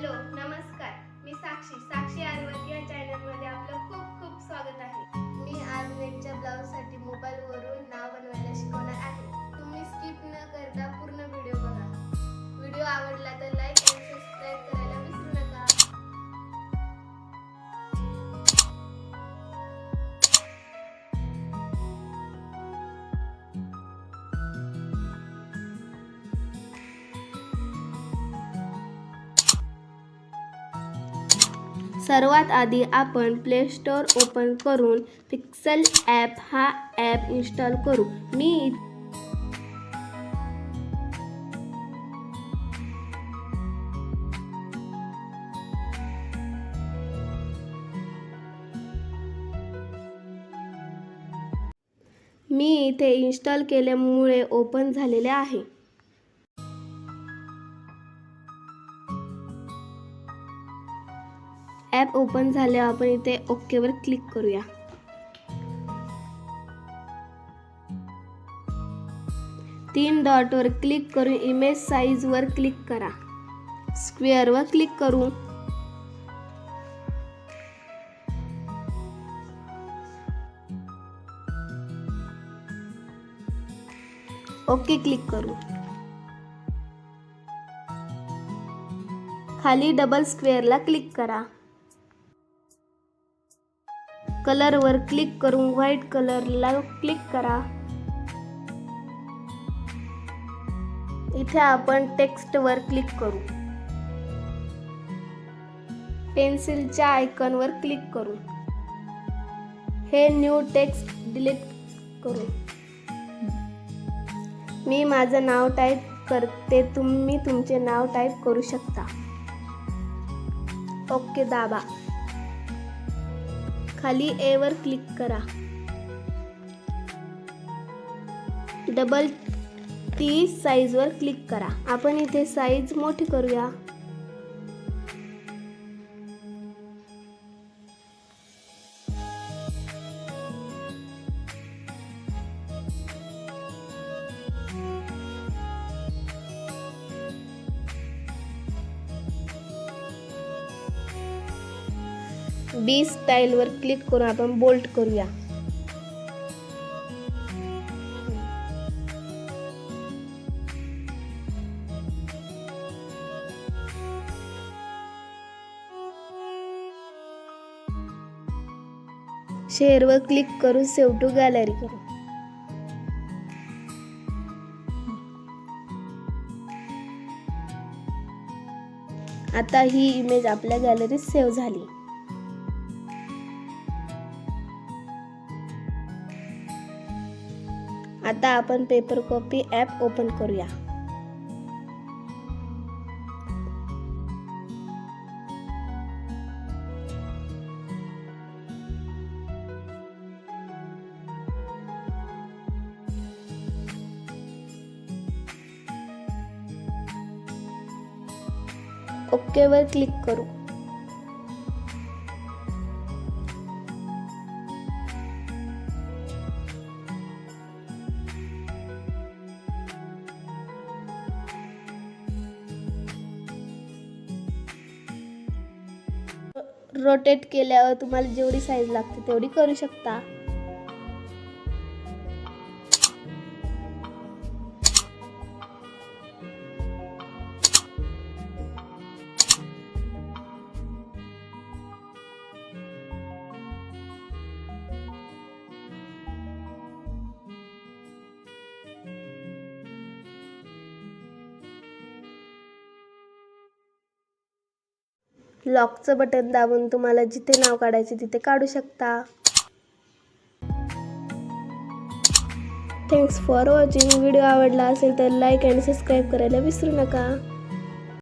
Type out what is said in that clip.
Hello नमस्कार. मी साक्षी साक्षी आरवत या चॅनलमध्ये आपलं खूप खूप स्वागत आहे. मी आज नेटच्या ब्लाऊजसाठी मोबाईलवरून सर्वात आधी आपण प्ले स्टोअर ओपन करून पिक्सल ॲप हा ॲप इन्स्टॉल करू. मी मी इथे इन्स्टॉल केल्यामुळे ओपन झालेले आहे. ॲप ओपन झाल्यावर आपण इथे ओकेवर क्लिक करूया. तीन डॉटवर क्लिक करून इमेज साईजवर क्लिक करा. स्क्वेअरवर क्लिक करू. ओके क्लिक करू. खाली डबल स्क्वेअरला क्लिक करा. कलरवर क्लिक करून व्हाईट कलरला क्लिक करा. इथे आपण टेक्स्टवर क्लिक करू. पेन्सिलच्या आयकॉनवर क्लिक करू. हे न्यू टेक्स्ट डिलीट करू. मी माझं नाव टाईप करते तुम्ही तुमचे नाव टाईप करू शकता. ओके दाबा. खाली ए वर क्लिक करा. डबल टी साईजवर क्लिक करा. आपण इथे साईज मोठी करूया. बी स्टाईलवर क्लिक करून आपण बोल्ट करूया. शेअरवर क्लिक करून सेव्ह टू गॅलरी करू. आता ही इमेज आपल्या गॅलरीत सेव्ह झाली. आता आपण पेपर कॉपी ॲप ओपन करूया. ओकेवर क्लिक करू. रोटेट केल्यावर तुम्हाला जेवढी साईज लागते तेवढी करू शकता. लॉकचं बटन दाबून तुम्हाला जिथे नाव काढायचे तिथे काढू शकता. थँक्स फॉर वॉचिंग व्हिडिओ आवडला असेल तर लाईक अँड सबस्क्राईब करायला विसरू नका.